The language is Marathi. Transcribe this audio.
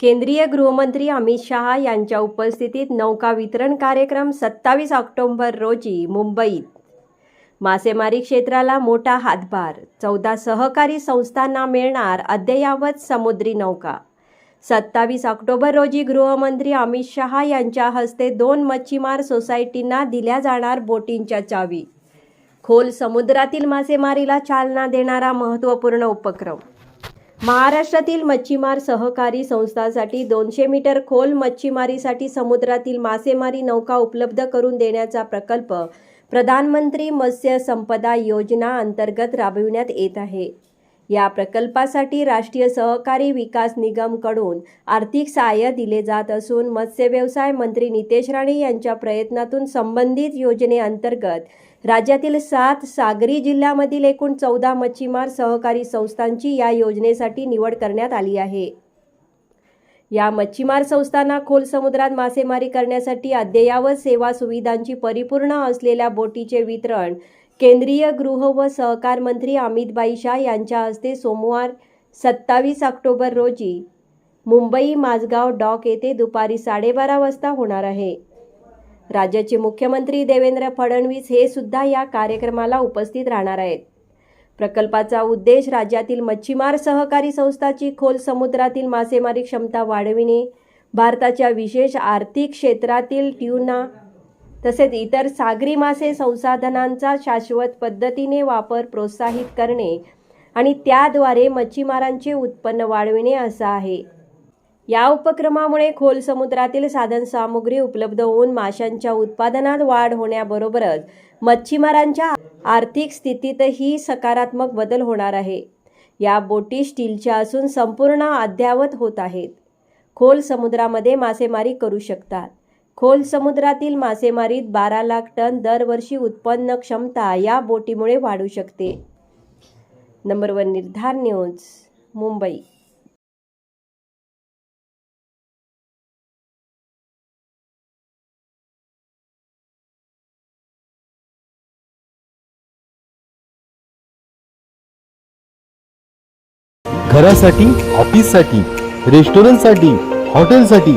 केंद्रीय गृहमंत्री अमित शहा यांच्या उपस्थितीत नौका वितरण कार्यक्रम सत्तावीस ऑक्टोंबर रोजी मुंबईत. मासेमारी क्षेत्राला मोठा हातभार. चौदा सहकारी संस्थांना मिळणार अद्ययावत समुद्री नौका. सत्तावीस ऑक्टोबर रोजी गृहमंत्री अमित शहा यांच्या हस्ते दोन मच्छीमार सोसायटींना दिल्या जाणार बोटींच्या चावी. खोल समुद्रातील मासेमारीला चालना देणारा महत्त्वपूर्ण उपक्रम. महाराष्ट्रातील मच्छीमार सहकारी संस्थांसाठी दोनशे मीटर खोल मच्छीमारीसाठी समुद्रातील मासेमारी नौका उपलब्ध करून देण्याचा प्रकल्प प्रधानमंत्री मत्स्य संपदा योजना अंतर्गत राबविण्यात येत आहे. या प्रकल्पासाठी राष्ट्रीय सहकारी विकास निगमकडून आर्थिक सहाय्य दिले जात असून मत्स्य व्यवसाय मंत्री नितेश राणे यांच्या प्रयत्नातून संबंधित योजनेअंतर्गत राज्यातील सात सागरी जिल्ह्यामधील एकूण चौदा मच्छीमार सहकारी संस्थांची या योजनेसाठी निवड करण्यात आली आहे. या मच्छीमार संस्थांना खोल समुद्रात मासेमारी करण्यासाठी अद्ययावत सेवा सुविधांची परिपूर्ण असलेल्या बोटीचे वितरण केंद्रीय गृह व सहकार मंत्री अमितबाई शाह यांच्या हस्ते सोमवार सत्तावीस ऑक्टोबर रोजी मुंबई माझगाव डॉक येथे दुपारी साडेबारा वाजता होणार आहे. राज्याचे मुख्यमंत्री देवेंद्र फडणवीस हे सुद्धा या कार्यक्रमाला उपस्थित राहणार आहेत. प्रकल्पाचा उद्देश राज्यातील मच्छीमार सहकारी संस्थाची खोल समुद्रातील मासेमारी क्षमता वाढविणे भारताच्या विशेष आर्थिक क्षेत्रातील ट्यूना तसेच इतर सागरी मासे संसाधनांचा शाश्वत पद्धतीने वापर प्रोत्साहित करणे आणि त्याद्वारे मच्छीमारांचे उत्पन्न वाढविणे असं आहे. या उपक्रमामुळे खोल समुद्रातील साधनसामुग्री उपलब्ध होऊन माशांच्या उत्पादनात वाढ होण्याबरोबरच मच्छीमारांच्या आर्थिक स्थितीतही सकारात्मक बदल होणार आहे. या बोटी स्टीलच्या असून संपूर्ण अद्यावत होत आहेत. खोल समुद्रामध्ये मासेमारी करू शकतात. खोल समुद्रातील मासेमारीत बारा लाख टन दरवर्षी उत्पन्न क्षमता या बोटीमुळे वाढू शकते. नंबर वन निर्धार न्यूज मुंबई. घरासाठी ऑफिससाठी रेस्टॉरंटसाठी हॉटेलसाठी